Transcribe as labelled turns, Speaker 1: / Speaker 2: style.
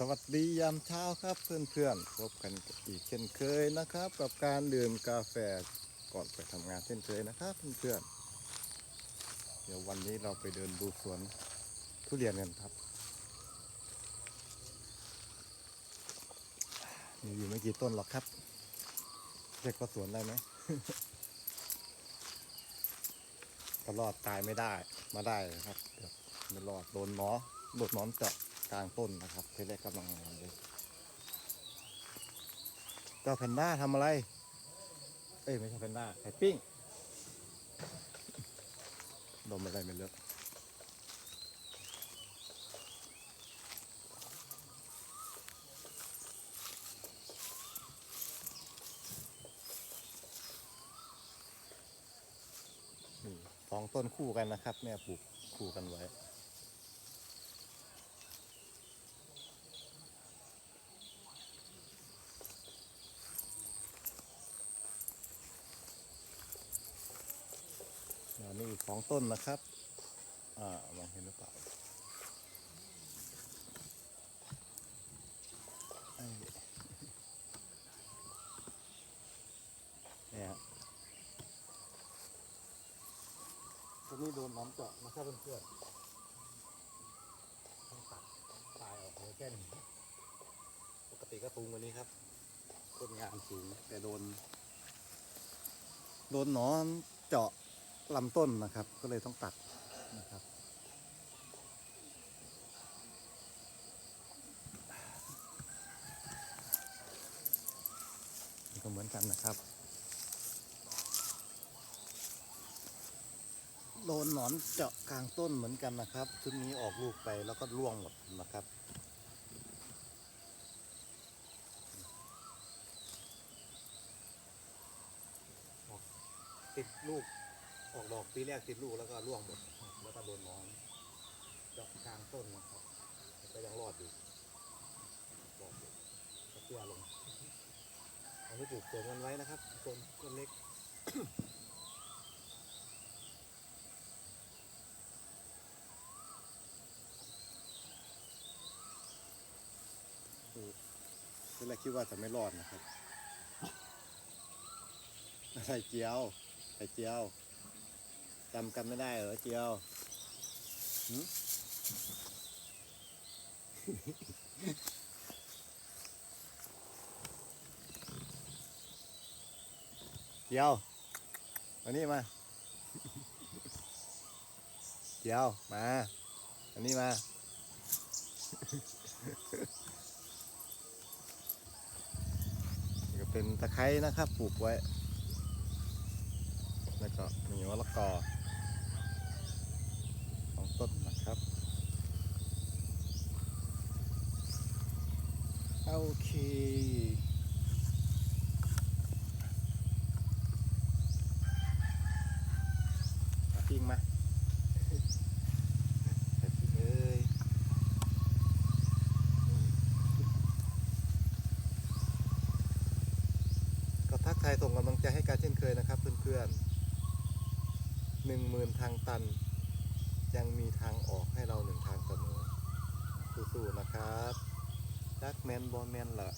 Speaker 1: สวัสดียามเช้าครับเพื่อนๆพบกันอีกเช่นเคยนะครับ กับการดื่มกาแฟก่อนไปทำงานเช่นเคยนะครับเพื่อนๆเดี๋ยววันนี้เราไปเดินดูสวนทุเรียนกันครับ มีอยู่ไม่กี่ต้นหรอกครับเรียกว่าสวนได้ไหมก็รอดตายไม่ได้มาได้ครับเดี๋ยวไม่รอดโดนหนอโดดหนอนเจาะ กลางต้นนะครับเทเล็กกำลังงานเลยเจ้าแพนด้าทำอะไร เอ้ยไม่ใช่แพนด้าไข่ปิ้งดมอะไรไม่เลือกนี่สองต้นคู่กันนะครับ แม่ปลูกคู่กันไว้ อ่านี่อีกสองต้นนะครับ อ่ามองเห็นหรือเปล่าไอ้เนี่ยฮะต้นนี้โดนน้ำเจาะนะครับเพื่อนๆต้องตัดตายออกเลยแค่นี้ปกติก็สูงกว่านี้ครับต้นงานสูงแต่โดน โดนหนอนเจาะ ลำต้นนะครับ ก็เลยต้องตัดนะครับ ก็เหมือนกันนะครับ โดนหนอนเจาะกลางต้นเหมือนกันนะครับชุดนี้ออกลูกไปแล้วก็ร่วงหมดนะครับติดลูก ออกดอกปีแรกติดลูกแล้วก็ร่วงหมดแล้วก็โดนหนอนเจาะกลางต้นนะครับก็ยังรอดอยู่รอดอยู่ก็เตี้ยลงอันนี้ปลูกเสริมกันไว้นะครับต้นต้นเล็กคือตอนแรกคิดว่าจะไม่รอดนะครับอะไรเจียวไข่เจียว จำกันไม่ได้เหรอเจียวเจียวมานี่มาเจียวมาอันนี้มาก็เป็นตะไคร้นะครับปลูกไว้ แล้วก็มีมะละกอ สองต้นนะครับโอเคมาปิ้งมาใส่ปิ้งเอ้ยก็ทักทายส่งกำลังใจให้การเช่นเคยนะครับเพื่อนๆหนึ่งหมื่นทางตัน ยังมีทางออกให้เราหนึ่งทางเสมอสู้ๆนะครับจักแมนบอแมนละ